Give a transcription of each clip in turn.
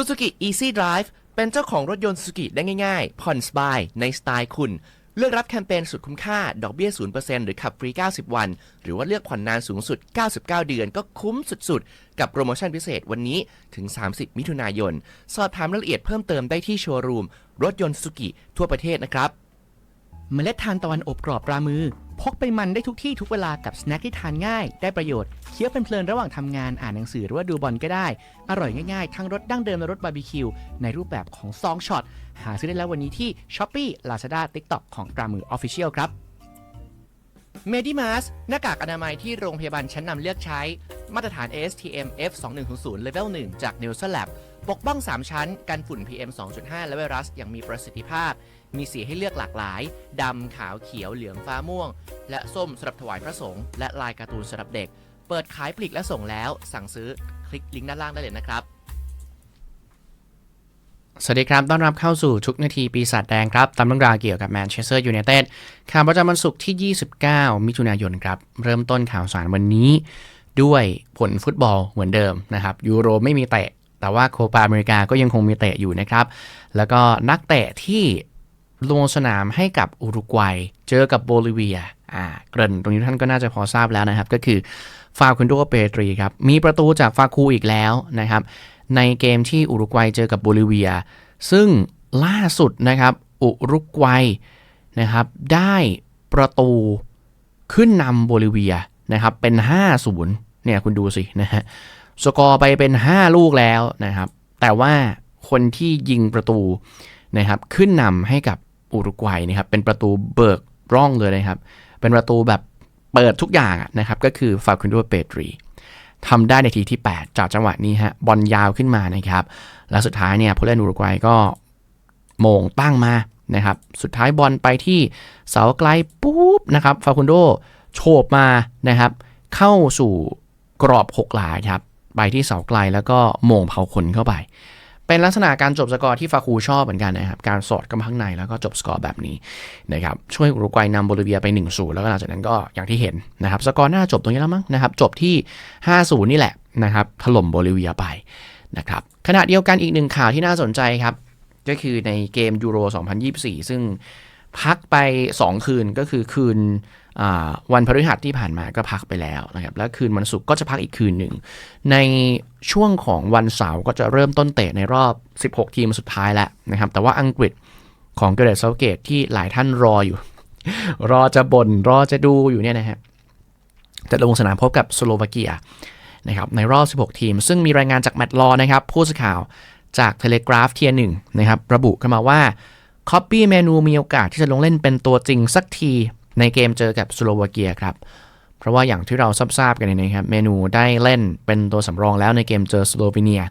Suzuki Easy Drive เป็นเจ้าของรถยนต์ Suzuki ได้ง่ายๆ ผ่อนสบายในสไตล์คุณ เลือกรับแคมเปญสุดคุ้มค่า ดอกเบี้ย 0%หรือขับฟรี 90 วัน หรือว่าเลือกผ่อนนานสูงสุด 99 เดือนก็คุ้มสุดๆ กับโปรโมชั่นพิเศษวันนี้ถึง 30 มิถุนายน สอบถามรายละเอียดเพิ่มเติมได้ที่โชว์รูม รถยนต์ Suzuki ทั่วประเทศนะครับ เมล็ดทานตะวันอบกรอบปลามือ พกไปมันได้ทุกที่ทุกเวลากับสแน็คที่ทานง่าย ได้ประโยชน์ เคี้ยวเพลินๆระหว่างทำงานอ่านหนังสือหรือว่าดูบอลก็ได้ อร่อยง่ายๆ ทั้งรสดั้งเดิมและรสบาร์บีคิว ในรูปแบบของซองช็อต หาซื้อได้แล้ววันนี้ที่ s h อ p e e Lazada TikTok ของปลามือ Official ครับเมดิมาสหน้ากากอนามัยที่โรงพยาบาลชั้นนำเลือกใช้ มาตรฐาน ASTM F2100 Level 1 จาก n e l s o n Lab ปกป้อง 3 ชั้น กันฝุ่น PM 2.5 และไวรัสอย่างมีประสิทธิภาพ มีสีให้เลือกหลากหลาย ดำ ขาวเขียวเหลืองฟ้าม่วง และส้มสำหรับถวายพระสงฆ์และลายการ์ตูนสำหรับเด็ก เปิดขายปลีกและส่งแล้ว สั่งซื้อคลิกลิงก์ด้านล่างได้เลยนะครับ สวัสดีครับ ต้อนรับเข้าสู่ทุกนาทีปีศาจแดงครับ ตามเรื่องราวเกี่ยวกับแมนเชสเตอร์ยูไนเต็ดข่าวประจำวันศุกร์ที่ 29 มิถุนายนครับ เริ่มต้นข่าวสารวันนี้ด้วยผลฟุตบอลเหมือนเดิมนะครับยูโรไม่มีเตะแต่ว่าโคปาอเมริกาก็ยังคงมีเตะอยู่นะครับ แล้วก็นักเตะที่ ลงสนามให้กับอุรุกวัย เจอกับโบลิเวีย อ่า เกริ่นตรงนี้ท่านก็น่าจะพอทราบแล้วนะครับ ก็คือฟาคุนโดเปตรีครับ มีประตูจากฟาคูอีกแล้วนะครับ ในเกมที่อุรุกวัยเจอกับโบลิเวีย ซึ่งล่าสุดนะครับ อุรุกวัยนะครับ ได้ประตูขึ้นนำโบลิเวียนะครับ เป็น 5-0 เนี่ยคุณดูสินะฮะ สกอร์ไปเป็น 5 ลูกแล้วนะครับ แต่ว่าคนที่ยิงประตูนะครับขึ้นนำให้กับ อุรุกวัยนะครับ เป็นประตูเบิกร่องเลยนะครับ เป็นประตูแบบเปิดทุกอย่างนะครับ ก็คือฟาคุนโดเปตรีทำได้ในทีที่ 8 จากจังหวะนี้ฮะบอลยาวขึ้นมานะครับ แล้วสุดท้ายเนี่ยผู้เล่นอุรุกวัยก็โมงตั้งมานะครับ สุดท้ายบอลไปที่เสาไกลปุ๊บนะครับฟาคุนโดโฉบมานะครับ เข้าสู่กรอบหกหลาครับไปที่เสาไกลแล้วก็โมงเผาขนเข้าไป เป็นลักษณะการจบสกอร์ที่ฟาคูชอบเหมือนกันนะครับ การสอดกำข้างในแล้วก็จบสกอร์แบบนี้นะครับ ช่วยอุรุกวัยนำโบลิเวียไป1นศูนย์แล้วก็หลังจากนั้นก็อย่างที่เห็นนะครับ สกอร์น่าจบตรงนี้แล้วมั้งนะครับ จบที่ 5-0 นี่แหละนะครับ ถล่มโบลิเวียไปนะครับ ขณะเดียวกันอีกหนึ่งข่าวที่น่าสนใจครับ ก็คือในเกมยูโร 2024 ซึ่งพักไป 2 คืนก็คือคืน วันพฤหัสที่ผ่านมาก็พักไปแล้วนะครับแล้วคืนวันศุกร์ก็จะพักอีกคืนหนึ่ง ในช่วงของวันเสาร์ก็จะเริ่มต้นเตะในรอบ 16 ทีมสุดท้ายแล้วนะครับแต่ว่าอังกฤษของเกเรตเซาเกตที่หลายท่านรออยู่ รอจะบน่นรอจะดูอยู่เนี่ยนะฮะจะลงสนามพบกับสโลวาเกียนะครับในรอบ 16 ทีม ซึ่งมีรายงานจากแมตต์ลอนะครับผู้สื่อข่าวจากเทเลกราฟเทียหนึ่งนะครับระบุขึ้นมาว่าคอปปี้เมนูมีโอกาสที่จะลงเล่นเป็นตัวจริงสักที ในเกมเจอกับสโลวาเกียครับ เพราะว่าอย่างที่เราทราบๆกันนี่ยนะครับ เมนูได้เล่นเป็นตัวสำรองแล้วในเกมเจอสโลวีเนีย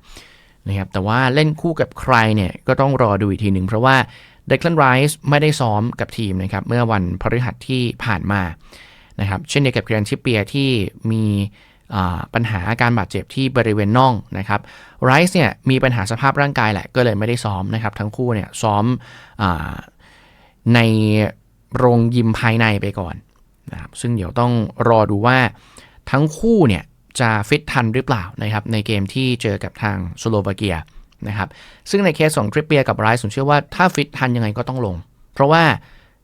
นะครับแต่ว่าเล่นคู่กับใครเนี่ยก็ต้องรอดูอีกทีหนึ่งเพราะว่าเดคลันไรส์ไม่ได้ซ้อมกับทีมนะครับเมื่อวันพฤหัสที่ผ่านมานะครับเช่นเดียวกับเกรนชิปเปียที่มีปัญหาอาการบาดเจ็บที่บริเวณน่องนะครับไรส์เนี่ยมีปัญหาสภาพร่างกายแหละก็เลยไม่ได้ซ้อมนะครับทั้งคู่เนี่ยซ้อมอใน โรงยิมภายในไปก่อนนะครับซึ่งเดี๋ยวต้องรอดูว่าทั้งคู่เนี่ยจะฟิตทันหรือเปล่านะครับในเกมที่เจอกับทางสโลวาเกียนะครับซึ่งในเคสของทริปเปียกับไรส์ผมเชื่อว่าถ้าฟิตทันยังไงก็ต้องลง เพราะว่า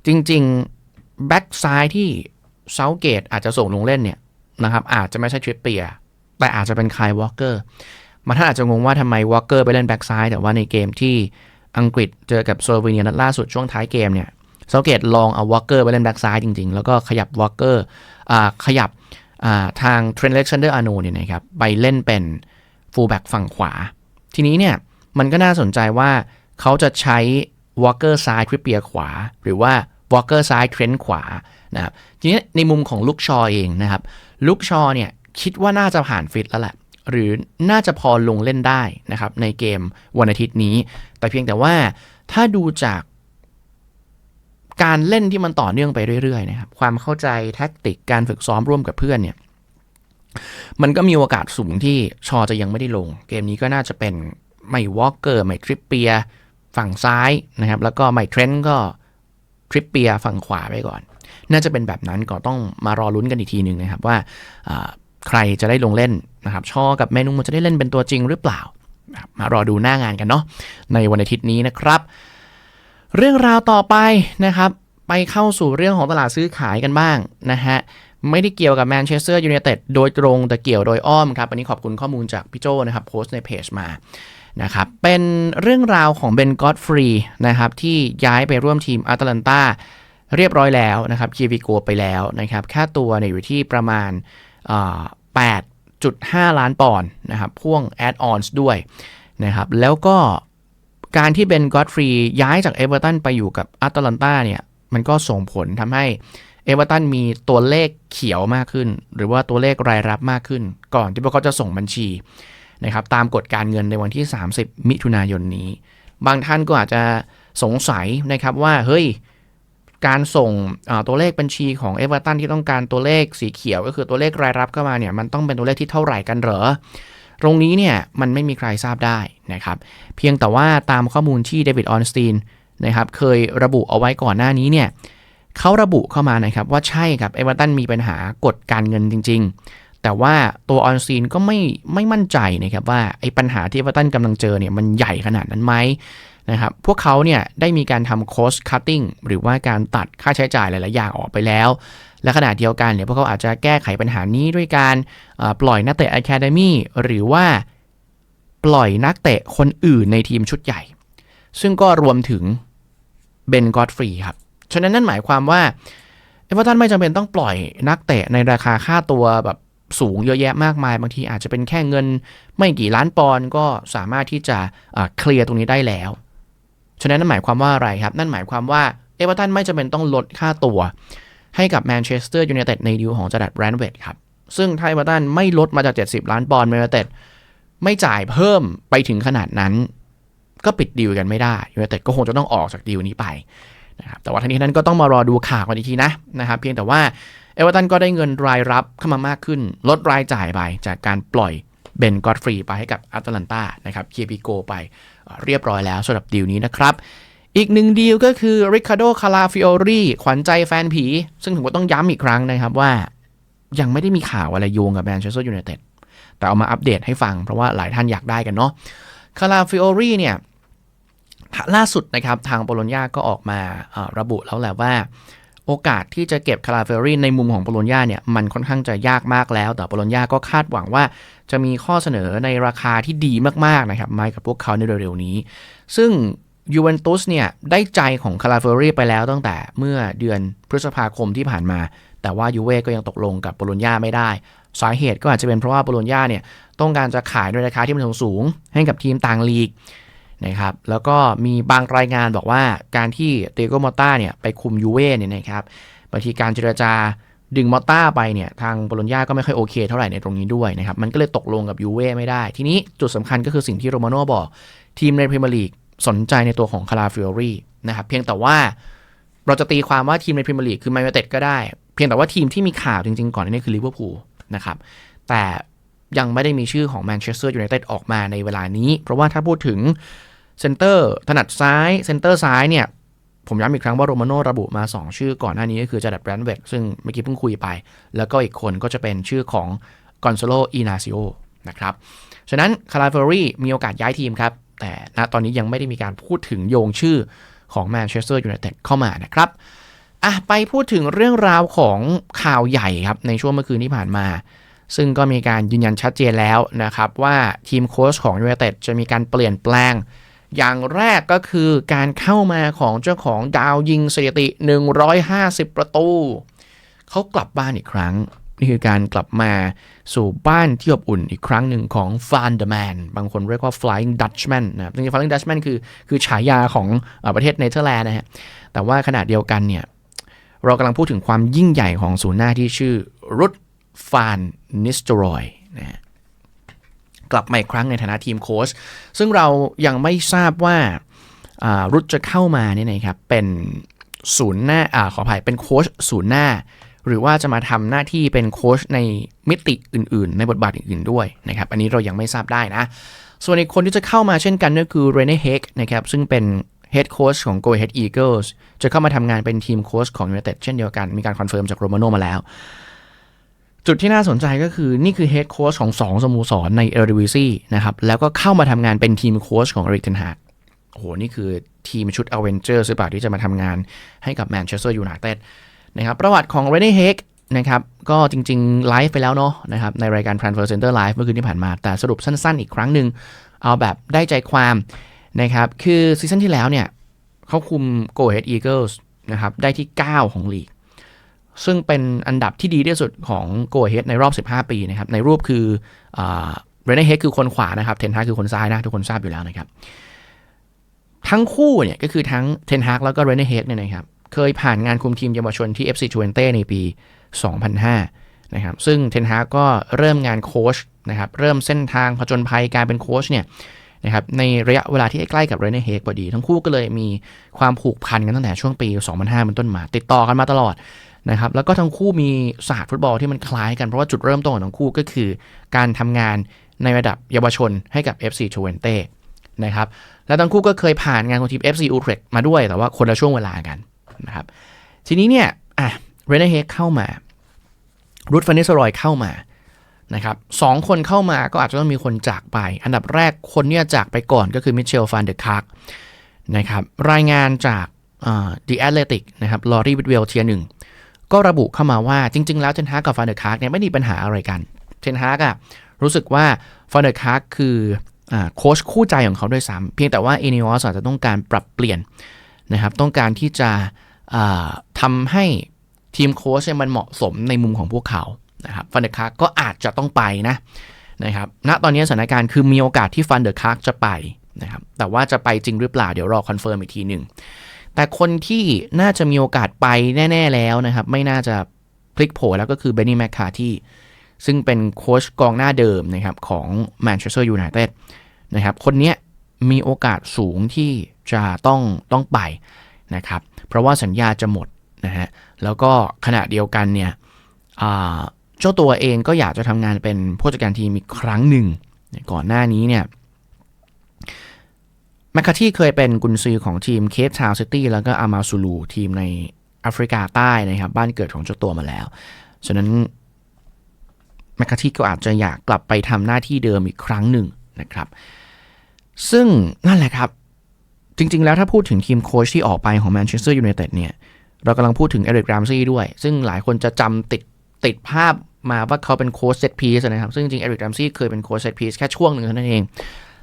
จริงๆแบ็กซ้ายที่เซาเกตอาจจะส่งลงเล่นเนี่ยนะครับอาจจะไม่ใช่ทริปเปียแต่อาจจะเป็นคายวอลเกอร์มาท่านอาจจะงงว่าทำไมวอลเกอร์ไปเล่นแบ็กซ้ายแต่ว่าในเกมที่อังกฤษเจอกับสโลวีเนียนัดล่าสุดช่วงท้ายเกมเนี่ย เซาเกตลองเอาวอลเกอร์ไปเล่นแบ็กซ้ายจริงๆ แล้วก็ขยับวอลเกอร์ขยับทางเทรนเล็กซันเดอร์อาโนเนี่ยนะครับไปเล่นเป็นฟูลแบ็กฝั่งขวา ทีนี้เนี่ยมันก็น่าสนใจว่าเขาจะใช้วอลเกอร์ซ้ายทริปเปียขวา หรือว่าวอลเกอร์ซ้ายเทรนขวานะครับทีนี้ในมุมของลุกชอเองนะครับลุกชอเนี่ยคิดว่าน่าจะผ่านฟิตแล้วแหละหรือน่าจะพอลงเล่นได้นะครับในเกมวันอาทิตย์นี้ แต่เพียงแต่ว่าถ้าดูจาก การเล่นที่มันต่อเนื่องไปเรื่อยๆนะครับความเข้าใจแท็กติกการฝึกซ้อมร่วมกับเพื่อนเนี่ยมันก็มีโอกาสสูงที่ชอจะยังไม่ได้ลง เกมนี้ก็น่าจะเป็นไม่วอลเกอร์ไม่ทริปเปียฝั่งซ้ายนะครับ แล้วก็ไม่เทรนก็ทริปเปียฝั่งขวาไปก่อน น่าจะเป็นแบบนั้นก็ต้องมารอลุ้นกันอีกทีหนึ่งนะครับว่าใครจะได้ลงเล่นนะครับชอกับเมนูมันจะได้เล่นเป็นตัวจริงหรือเปล่ามารอดูหน้างานกันเนาะในวันอาทิตย์นี้นะครับ เรื่องราวต่อไปนะครับ ไปเข้าสู่เรื่องของตลาดซื้อขายกันบ้างนะฮะไม่ได้เกี่ยวกับแมนเชสเตอร์ยูไนเต็ดโดยตรงแต่เกี่ยวโดยอ้อมครับอันนี้ขอบคุณข้อมูลจากพี่โจนะครับโพสต์ในเพจมานะครับเป็นเรื่องราวของเบนกอตฟรีนะครับที่ย้ายไปร่วมทีมอาตแลนตาเรียบร้อยแล้วนะครับคีวิโกไปแล้วนะครับค่าตัวเนี่ยอยู่ที่ประมาณ 8.5 ล้านปอนด์นะครับพ่วงแอดออนส์ด้วยนะครับแล้วก็ การที่เบนกอตฟรีย้ายจากเอเวอร์ตันไปอยู่กับอัตแลนตาเนี่ย มันก็ส่งผลทำให้เอเวอร์ตันมีตัวเลขเขียวมากขึ้น หรือว่าตัวเลขรายรับมากขึ้น ก่อนที่พวกเขาจะส่งบัญชีนะครับตามกฎการเงินในวันที่ 30 มิถุนายนนี้ บางท่านก็อาจจะสงสัยนะครับว่าเฮ้ยการส่งตัวเลขบัญชีของเอเวอร์ตันที่ต้องการตัวเลขสีเขียว ก็คือตัวเลขรายรับเข้ามาเนี่ยมันต้องเป็นตัวเลขที่เท่าไหร่กันเหรอ ตรงนี้เนี่ยมันไม่มีใครทราบได้นะครับ เพียงแต่ว่าตามข้อมูลที่เดวิดออนสตีนนะครับเคยระบุเอาไว้ก่อนหน้านี้เนี่ยเขาระบุเข้ามานะครับว่าใช่ครับเอเวอร์ตันมีปัญหากฎการเงินจริง ๆ แต่ว่าตัวออนสตีนก็ไม่ไม่มั่นใจนะครับว่าไอ้ปัญหาที่เอเวอร์ตันกำลังเจอเนี่ยมันใหญ่ขนาดนั้นไหมนะครับพวกเขาเนี่ยได้มีการทำ cost cutting หรือว่าการตัดค่าใช้จ่ายหลาย ๆ อย่างออกไปแล้ว และขณะเดียวกันเนี่ยพวกเขาอาจจะแก้ไขปัญหานี้ด้วยการปล่อยนักเตะ Academy หรือว่าปล่อยนักเตะคนอื่นในทีมชุดใหญ่ ซึ่งก็รวมถึงเบนกอตฟรีครับ ฉะนั้นนั่นหมายความว่าเอเวอร์ตันไม่จำเป็นต้องปล่อยนักเตะในราคาค่าตัวแบบสูงเยอะแยะมากมาย บางทีอาจจะเป็นแค่เงินไม่กี่ล้านปอนด์ก็สามารถที่จะเอ่อเคลียร์ตรงนี้ได้แล้ว ฉะนั้นนั่นหมายความว่าอะไรครับ นั่นหมายความว่าเอเวอร์ตันไม่จำเป็นต้องลดค่าตัว ให้กับแมนเชสเตอร์ยูไนเต็ดในดีลของจดัดแบรนด์เวดครับ ซึ่งไทยเอเวอร์ตันไม่ลดมาจาก 70 ล้านปอนด์แมนยูไนเต็ดไม่จ่ายเพิ่มไปถึงขนาดนั้น ก็ปิดดีลกันไม่ได้ยูไนเต็ดก็คงจะต้องออกจากดีลนี้ไปนะครับแต่ว่าทั้งนี้นั้นก็ต้องมารอดูข่าวกันอีกทีนะนะครับ เพียงแต่ว่าเอเวอร์ตันก็ได้เงินรายรับเข้ามามากขึ้น ลดรายจ่ายไปจากการปล่อยเบนกอตฟรีไปให้กับแอตแลนตานะครับเคียปิโกไปเอ่อเรียบร้อยแล้วสำหรับดีลนี้นะครับ อีกหนึ่งดีลก็คือริคาโดคา l าฟิโอรีขวัญใจแฟนผี ซึ่งผมก็ต้องย้ำอีกครั้งนะครับว่า ยังไม่ได้มีข่าวอะไรโยงกับแมนเชสเตอร์ยูไนเต็ดแต่เอามาอัปเดตให้ฟังเพราะว่าหลายท่านอยากได้กันเนาะคาราฟิโอรีเนี่ยล่าสุดนะครับทางโปโลญญาก็ออกมาระบุแล้วแหละว่า โอกาสที่จะเก็บคาราฟิโอรีในมุมของโปโลญญาเนี่ยมันค่อนข้างจะยากมากแล้ว แต่โปโลญญาก็คาดหวังว่าจะมีข้อเสนอในราคาที่ดีมากๆนะครับมากับพวกเขาในเร็วๆนี้ ซึ่ง ยูเวนตุสเนี่ยได้ใจของคาราฟอรีไปแล้วตั้งแต่เมื่อเดือนพฤษภาคมที่ผ่านมา แต่ว่ายูเว่ก็ยังตกลงกับโปโลญญาไม่ได้ สาเหตุก็อาจจะเป็นเพราะว่าโปโลญญาเนี่ยต้องการจะขายในราคาที่มันสูงให้กับทีมต่างลีกนะครับแล้วก็มีบางรายงานบอกว่าการที่เตโกมอต้าเนี่ยไปคุมยูเว่เนี่ยนะครับบางทีการเจรจาดึงมอต้าไปเนี่ยทางโปโลญญาก็ไม่ค่อยโอเคเท่าไหร่ในตรงนี้ด้วยนะครับมันก็เลยตกลงกับยูเว่ไม่ได้ ทีนี้จุดสำคัญก็คือสิ่งที่โรมาโน่บอกทีมในพรีเมียร์ลีก สนใจในตัวของคาราฟิโอรีนะครับเพียงแต่ว่าเราจะตีความว่าทีมในพรีเมียร์ลีกคือแมนยูเต็ดก็ได้ เพียงแต่ว่าทีมที่มีข่าวจริง ๆ ก่อนหนานี้คือลิเวอร์พูลนะครับแต่ยังไม่ได้มีชื่อของแมนเชสเตอร์ยูไนเต็ดออกมาในเวลานี้ เพราะว่าถ้าพูดถึงเซนเตอร์ถนัดซ้ายเซนเตอร์ซ้ายเนี่ยผมย้ำอีกครั้งว่าโรมาโน่ระบุมา 2 ชื่อก่อนหน้านี้ก็คือจาดัดแบรนด์เวกซึ่งเมื่อกี้เพิ่งคุยไป แล้วก็อีกคนก็จะเป็นชื่อของกอนโซโลอีนาซิโอนะครับ ฉะนั้นคาราเฟอรี่มีโอกาสย้ายทีมครับ แต่ณตอนนี้ยังไม่ได้มีการพูดถึงโยงชื่อของแมนเชสเตอร์ยูไนเต็ดเข้ามานะครับอะไปพูดถึงเรื่องราวของข่าวใหญ่ครับ ในช่วงเมื่อคืนที่ผ่านมา ซึ่งก็มีการยืนยันชัดเจนแล้วนะครับ ว่าทีมโค้ชของยูไนเต็ดจะมีการเปลี่ยนแปลง อย่างแรกก็คือการเข้ามาของเจ้าของดาวยิงสถิติ 150 ประตู เขากลับบ้านอีกครั้ง นี่คือการกลับมาสู่บ้านที่อบอุ่นอีกครั้งหนึ่งของฟานเดอร์แมนบางคนเรียกว่า Flying Dutchman นะครับจริงๆ Flying Dutchman คือคือฉายาของอประเทศเนเธอร์แลนด์นะฮะแต่ว่าขณะเดียวกันเนี่ยเรากำลังพูดถึงความยิ่งใหญ่ของศูนย์หน้าที่ชื่อรุดฟานนิสตรอยนะฮะกลับมาอีกครั้งในฐานะทีมโค้ชซึ่งเรายังไม่ทราบว่าอ่ารุดจะเข้ามาเนี่ยนะครับเป็นศูนย์หน้าอ่าขออภัยเป็นโค้ชศูนย์หน้า หรือว่าจะมาทำหน้าที่เป็นโค้ชในมิติอื่นๆ ในบทบาทอื่นๆด้วยนะครับ อันนี้เรายังไม่ทราบได้นะ ส่วนอีกคนที่จะเข้ามาเช่นกันก็คือเรเน่เฮกนะครับซึ่งเป็น Head Coach ของ Go Ahead Eagles จะเข้ามาทำงานเป็นทีมโค้ชของ United เช่นเดียวกัน มีการคอนเฟิร์มจากโรมาโนมาแล้ว จุดที่น่าสนใจก็คือนี่คือเฮดโค้ชของ 2 สโมสรในเอริวิซีนะครับ แล้วก็เข้ามาทำงานเป็นทีมโค้ชของเอริกเทนฮากโอ้โห นี่คือทีมชุดอเวนเจอร์หรือเปล่าที่จะมาทำงานให้กับแม นะครับประวัติของเรเน่เฮกนะครับก็จริงๆไลฟ์ไปแล้วเนาะนะครับในรายการ Transfer Center Live เมื่อคืนที่ผ่านมา แต่สรุปสั้นๆ อีกครั้งหนึ่งเอาแบบได้ใจความนะครับคือซีซั่นที่แล้วเนี่ยเขาคุม Go Ahead Eagles นะครับได้ที่ 9 ของลีก ซึ่งเป็นอันดับที่ดีที่สุดของ Go Ahead ในรอบ 15 ปีนะครับในรูปคือเรนเนเฮกคือคนขวานะครับเทนฮากคือคนซ้ายนะทุกคนทราบอยู่แล้วนะครับทั้งคู่เนี่ยก็คือทั้งเทนฮากแล้วก็เรนเนเฮกเนี่ยนะครับ เคยผ่านงานคุมทีมเยาวชนที่ FC Twente ในปี 2005 นะครับ ซึ่งเทนฮากก็เริ่มงานโค้ชนะครับ เริ่มเส้นทางผจญภัยการเป็นโค้ชเนี่ยนะครับในระยะเวลาที่ใกล้กับเรเนเฮกพอดี ทั้งคู่ก็เลยมีความผูกพันกันตั้งแต่ช่วงปี 2005 เป็นต้นมา ติดต่อกันมาตลอดนะครับ แล้วก็ทั้งคู่มีศาสตร์ฟุตบอลที่มันคล้ายกัน เพราะว่าจุดเริ่มต้นของทั้งคู่ก็คือ การทำงานในระดับเยาวชนให้กับ FC Twente นะครับ แล้วทั้งคู่ก็เคยผ่านงานของทีม FC Utrecht มาด้วย แต่ว่าคนละช่วงเวลากัน นะครับ ทีนี้เนี่ยอะเรเนเฮกเข้ามารูทฟานิสรอยเข้ามานะครับสองคนเข้ามาก็อาจจะต้องมีคนจากไป อันดับแรกคนเนี่ยจากไปก่อนก็คือมิเชลฟานเดอร์คาร์กนะครับรายงานจากดีแอตเลติกนะครับลอรี่วิดเวลเทียหนึ่งก็ระบุเข้ามาว่าจริง ๆ แล้วเทนฮากกับฟานเดอร์คาร์กเนี่ยไม่มีปัญหาอะไรกันเทนฮากอะรู้สึกว่าฟานเดอร์คาร์กคืออโค้ชคู่ใจของเขาด้วยซ้ำเพียงแต่ว่าเอเนอสอาจจะต้องการปรับเปลี่ยนนะครับต้องการที่จะ อ่าทำให้ทีมโค้ชมันเหมาะสมในมุมของพวกเขานะครับฟันเดอร์คาร์ก็อาจจะต้องไปนะนะครับณตอนนี้สถานการณ์คือมีโอกาสที่ฟันเดอร์คาร์จะไปนะครับแต่ว่าจะไปจริงหรือเปล่าเดี๋ยวรอคอนเฟิร์มอีกทีหนึ่งแต่คนที่น่าจะมีโอกาสไปแน่ ๆ แล้วนะครับ ไม่น่าจะพลิกโผแล้วก็คือเบนนี่แมคคาที่ซึ่งเป็นโค้ชกองหน้าเดิมนะครับของแมนเชสเตอร์ยูไนเต็ดนะครับคนนี้มีโอกาสสูงที่จะต้องต้องไปนะครับ เพราะว่าสัญญาจะหมดนะฮะแล้วก็ขณะเดียวกันเนี่ยเจ้าตัวเองก็อยากจะทำงานเป็นผู้จัดการทีมอีกครั้งหนึ่ง ก่อนหน้านี้เนี่ยแมคคาที่เคยเป็นกุนซือของทีมเคปทาวน์ซิตี้แล้วก็อามาซูลูทีมในแอฟริกาใต้นะครับ บ้านเกิดของเจ้าตัวมาแล้ว ฉะนั้นแมคคาที่ก็อาจจะอยากกลับไปทำหน้าที่เดิมอีกครั้งหนึ่งนะครับ ซึ่งนั่นแหละครับ จริง ๆ แล้วถ้าพูดถึงทีมโค้ชที่ออกไปของแมนเชสเตอร์ยูไนเต็ดเนี่ย เรากำลังพูดถึงเอริกรามซี่ด้วย ซึ่งหลายคนจะจำติดติดภาพมาว่าเขาเป็นโค้ชเซตพีซนะครับ ซึ่งจริงเอริกรามซี่เคยเป็นโค้ชเซตพีซแค่ช่วงหนึ่งเท่านั้นเอง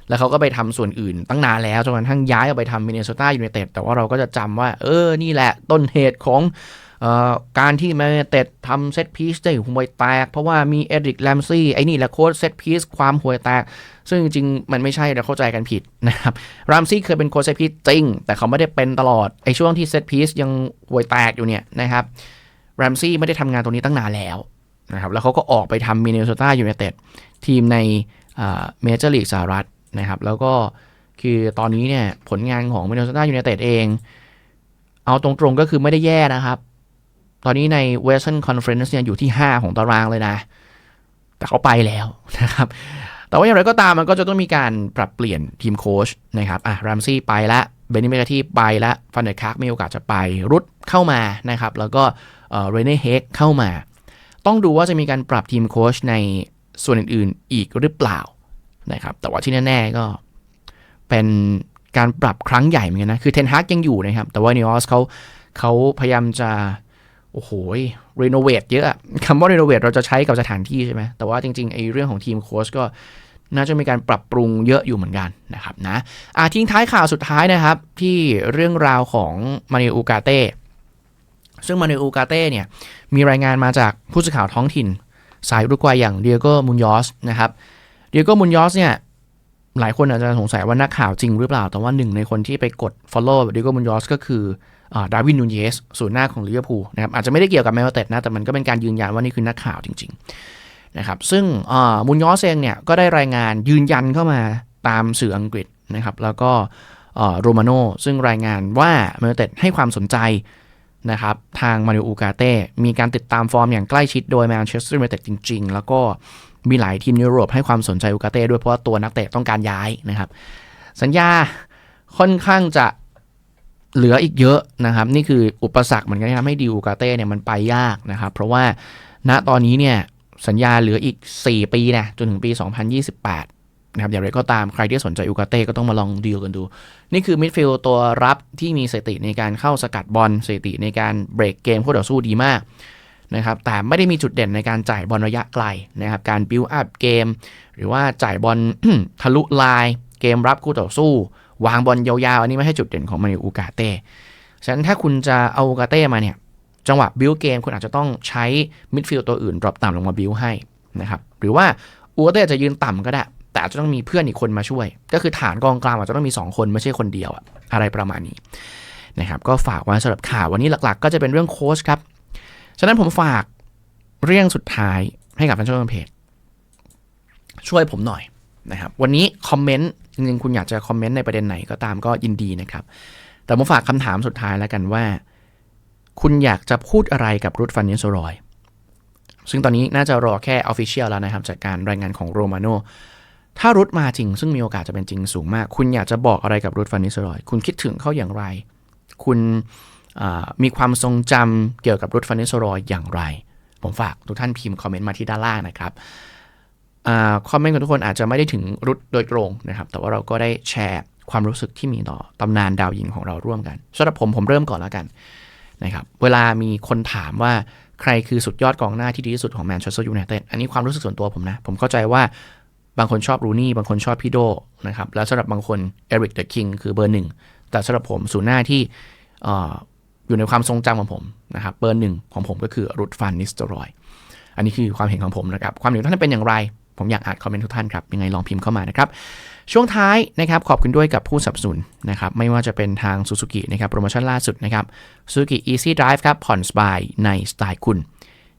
แล้วเขาก็ไปทำส่วนอื่นตั้งนานแล้วจนกระทั่งย้ายออกไปทำมินเนโซตายูไนเต็ดแต่ว่าเราก็จะจำว่า เออ นี่แหละต้นเหตุของ การที่แมนเต็ดทำเซตพีซได้ห่วยแตก เพราะว่ามีเอริกแรมซี่ไอ้นี่แหละโค้ชเซตพีซความห่วยแตก ซึ่งจริงๆ มันไม่ใช่เราเข้าใจกันผิดนะครับรามซี่เคยเป็นโค้ชเซตพีซจริง แต่เขาไม่ได้เป็นตลอดไอ้ช่วงที่เซตพีซยังห่วยแตกอยู่เนี่ยนะครับรามซี่ไม่ได้ทำงานตรงนี้ตั้งนานแล้วนะครับแล้วเขาก็ออกไปทำมินเนโซตายูไนเต็ดทีมในเมเจอร์ลีกสหรัฐนะครับแล้วก็คือตอนนี้เนี่ยผลงานของมินเนโซตายูไนเต็ดเอง เอาตรงๆก็คือไม่ได้แย่นะครับ ตอนนี้ใน Western Conference เนี่ยอยู่ที่ 5 ของตารางเลยนะ แต่เขาไปแล้วนะครับ แต่ว่าอย่างไรก็ตามมันก็จะต้องมีการปรับเปลี่ยนทีมโค้ชนะครับ อะรามซี่ไปละเบนนี่เมกาที่ไปละฟันเดอร์คาร์กมีโอกาสจะไป รุดเข้ามานะครับ แล้วก็เรเน่เฮกเข้ามา ต้องดูว่าจะมีการปรับทีมโค้ชในส่วนอื่นๆ อีกหรือเปล่านะครับ แต่ว่าที่แน่ๆก็เป็นการปรับครั้งใหญ่เหมือนกันนะ คือเทนฮากยังอยู่นะครับ แต่ว่านิออสเขาเขาพยายามจะ โอ้โหรีโนเวทเยอะคำว่ารีโนเวทเราจะใช้กับสถานที่ใช่ไหมแต่ว่าจริงๆไอ้เรื่องของทีมโค้ชก็น่าจะมีการปรับปรุงเยอะอยู่เหมือนกันนะครับนะอะทิ้งท้ายข่าวสุดท้ายนะครับ ที่เรื่องราวของมาเนอูกาเต้ซึ่งมาเนอูกาเต้เนี่ยมีรายงานมาจากผู้สื่อข่าวท้องถิ่น สายอุรุกวัยอย่างเดียโกมุนยอสนะครับเดียโกมุนยอสเนี่ย หลายคนอาจจะสงสัยว่านักข่าวจริงหรือเปล่า แต่ว่าหนึ่งในคนที่ไปกด follow ดียโกมุนยอสก็คือดาวินนูเยสศูนย์หน้าของลิเวอร์พูลนะครับอาจจะไม่ได้เกี่ยวกับแมนเชสเตอร์นะ แต่มันก็เป็นการยืนยันว่านี่คือนักข่าวจริงๆนะครับซึ่งมุนยอสเองเนี่ยก็ได้รายงานยืนยันเข้ามาตามสื่ออังกฤษนะครับแล้วก็โรมาโนซึ่งรายงานว่าแมนเชสเตอร์ให้ความสนใจนะครับทางมาริโอูกาเต้มีการติดตามฟอร์มอย่างใกล้ชิดโดยแมนเชสเตอร์ยูไนเต็ดจริง ๆ แล้วก็ มีหลายทีมยุโรปให้ความสนใจอูกาเต้ด้วยเพราะว่าตัวนักเตะต้องการย้ายนะครับ สัญญาค่อนข้างจะเหลืออีกเยอะนะครับ นี่คืออุปสรรคเหมือนกันที่ทำให้ดิวกาเต้เนี่ยมันไปยากนะครับ เพราะว่าณตอนนี้เนี่ยสัญญาเหลืออีก 4 ปีนะจนถึงปี 2028นะครับอย่างไรก็ตามใครที่สนใจอูกาเต้ก็ต้องมาลองดีลกันดู นี่คือมิดฟิลด์ตัวรับที่มีสติในการเข้าสกัดบอลสติในการเบรกเกมคู่ต่อสู้ดีมาก นะครับแต่ไม่ได้มีจุดเด่นในการจ่ายบอลระยะไกลนะครับการบิวอัพเกม หรือว่าจ่ายบอล ทะลุลาย เกมรับคู่ต่อสู้ วางบอลยาวๆ อันนี้ไม่ใช่จุดเด่นของมาริอูกาเต้ฉะนั้นถ้าคุณจะเอากาเต้มาเนี่ยจังหวะบิวเกมคุณอาจจะต้องใช้มิดฟิลด์ตัวอื่นดรอปต่ำลงมาบิวให้นะครับหรือว่าอูกาเต้จจะยืนต่ำก็ได้แต่อาจจะต้องมีเพื่อนอีกคนมาช่วย ก็คือฐานกองกลางอาจจะต้องมี 2 คนไม่ใช่คนเดียวอะอะไรประมาณนี้นะครับก็ฝากไว้สำหรับข่าววันนี้หลักๆ ก็จะเป็นเรื่องโค้ชครับ ฉะนั้นผมฝากเรื่องสุดท้ายให้กับท่านผู้ชมเพจช่วยผมหน่อยนะครับ วันนี้คอมเมนต์จริงๆคุณอยากจะคอมเมนต์ในประเด็นไหนก็ตามก็ยินดีนะครับ แต่ผมฝากคำถามสุดท้ายแล้วกันว่า คุณอยากจะพูดอะไรกับรุดฟันนิสโรอยซึ่งตอนนี้น่าจะรอแค่ออฟฟิเชียลแล้วนะครับจากการรายงานของโรมาโนถ้ารุดมาจริง ซึ่งมีโอกาสจะเป็นจริงสูงมาก คุณอยากจะบอกอะไรกับรุดฟันนิสโรอย คุณคิดถึงเขาอย่างไร คุณ มีความทรงจำเกี่ยวกับรุดฟันนิสโรอยอย่างไร ผมฝากทุกท่านพิมพ์คอมเมนต์มาที่ด้านล่างนะครับอคอมเมนต์ของทุกคนอาจจะไม่ได้ถึงรุดโดยตรงนะครับ แต่ว่าเราก็ได้แชร์ความรู้สึกที่มีต่อตำนานดาวยิงของเราร่วมกันสำหรับผมผมเริ่มก่อนแล้วกันนะครับ เวลามีคนถามว่าใครคือสุดยอดกองหน้าที่ดีที่สุดของแมนเชสเตอร์ยูไนเต็ด อันนี้ความรู้สึกส่วนตัวผมนะ ผมเข้าใจว่าบางคนชอบรูนี่ บางคนชอบพี่โดนะครับ แล้วสำหรับบางคนเอริกเดอะคิงคือเบอร์หนึ่ง แต่สำหรับผมศูนหน้าที่ อยู่ในความทรงจำของผมนะครับเบอร์หนึ่งของผมก็คือรุดฟันนิสตรอยอันนี้คือความเห็นของผมนะครับความเห็นท่านเป็นอย่างไร ผมอยากอ่านคอมเมนต์ทุกท่านครับยังไงลองพิมพ์เข้ามานะครับช่วงท้ายนะครับขอบคุณด้วยกับผู้สนับสนุนนะครับไม่ว่าจะเป็นทาง Suzuki นะครับโปรโมชั่นล่าสุดนะครับ Suzuki Easy Drive ครับผ่อนสบายในสไตล์คุณ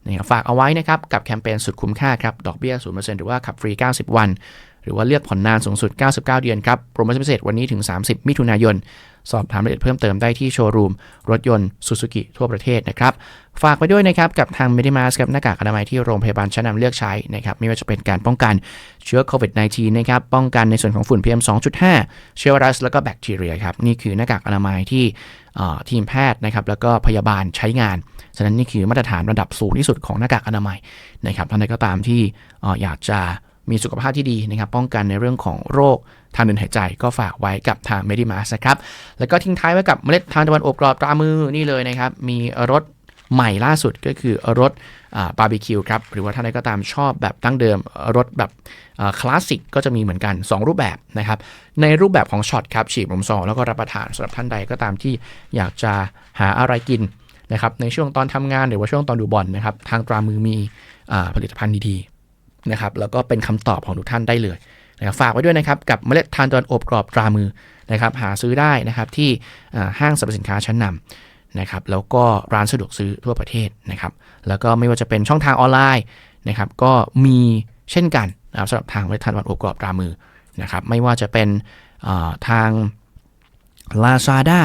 นะครับฝากเอาไว้นะครับกับแคมเปญสุดคุ้มค่าครับดอกเบี้ย0%หรือว่าขับฟรี 90 วัน หรือว่าเลือกผ่อนนานสูงสุด 99 เดือนครับโปรโมชั่นพิเศษวันนี้ถึง 30 มิถุนายน สอบถามรายละเอียดเพิ่มเติมได้ที่โชว์รูม รถยนต์ Suzuki ทั่วประเทศนะครับ ฝากไปด้วยนะครับ กับทาง m e d i m a s กับหน้ากากอนามัยที่โรงพยาบาลชั้นนำเลือกใช้นะครับไม่ว่าจะเป็นการป้องกันเชื้อโควิด -19 นะครับป้องกันในส่วนของฝุ่น PM 2.5 เชื้อไวรัสแล้วก็แบคทีเรียครับนี่คือหน้ากากอนามัยที่ทีมแพทย์นะครับแล้วก็พยาบาลใช้งานฉะนั้นนี่คือมาตรฐานระดับสูงที่สุดของหน้ากากอนามัยนะครับท่านใดก็ตามที่ออยากจะ มีสุขภาพที่ดีนะครับ ป้องกันในเรื่องของโรคทางเดินหายใจก็ฝากไว้กับทาง m e d i m a s นะครับ แล้วก็ทิ้งท้ายไว้กับเมล็ดทานตะวันอบกรอบตรามือนี่เลยนะครับ มีรสใหม่ล่าสุดก็คือรสบาร์บีคิวครับ หรือว่าท่านใดก็ตามชอบแบบตั้งเดิมรสแบบคลาสสิกก็จะมีเหมือนกัน 2 รูปแบบนะครับ ในรูปแบบของช็อตครับฉีกลมซองแล้วก็รับประทานสำหรับท่านใดก็ตามที่อยากจะหาอะไรกินนะครับในช่วงตอนทำงานหรือว่าช่วงตอนดูบอลนะครับทางตรามือมีอผลิตภัณฑ์ดีๆ นะครับแล้วก็เป็นคำตอบของทุกท่านได้เลยนะครับฝากไว้ด้วยนะครับกับเมล็ดทานตะวันอบกรอบตรามือนะครับหาซื้อได้นะครับที่ห้างสรรพสินค้าชั้นนำนะครับแล้วก็ร้านสะดวกซื้อทั่วประเทศนะครับแล้วก็ไม่ว่าจะเป็นช่องทางออนไลน์นะครับก็มีเช่นกันนะครับสำหรับทางเว็บทานวันอบกรอบตรามือนะครับไม่ว่าจะเป็นทาง Lazada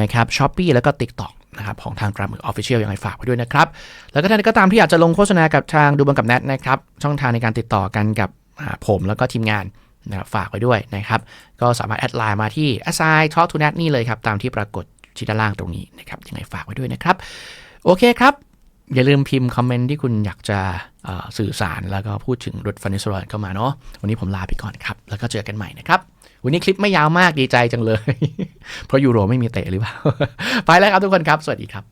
นะครับ s h อ p e e แล้วก็ TikTok นะครับของทางตรามือออฟฟิเชียลยังไงฝากไว้ด้วยนะครับ แล้วก็ท่านก็ตามที่อยากจะลงโฆษณากับทางดูบังกับแนทนะครับ ช่องทางในการติดต่อกันกับผมแล้วก็ทีมงานนะครับฝากไว้ด้วยนะครับ ก็สามารถแอดไลน์มาที่ assign talk to net นี่เลยครับ ตามที่ปรากฏที่ด้านล่างตรงนี้นะครับยังไงฝากไว้ด้วยนะครับ โอเคครับ อย่าลืมพิมพ์คอมเมนต์ที่คุณอยากจะสื่อสารแล้วก็พูดถึงรถฟันิสโรอยเข้ามาเนาะวันนี้ผมลาไปก่อนครับ แล้วก็เจอกันใหม่นะครับ วันนี้คลิปไม่ยาวมากดีใจจังเลย เพราะยูโรไม่มีเตะหรือเปล่า ไปแล้วครับทุกคนครับ สวัสดีครับ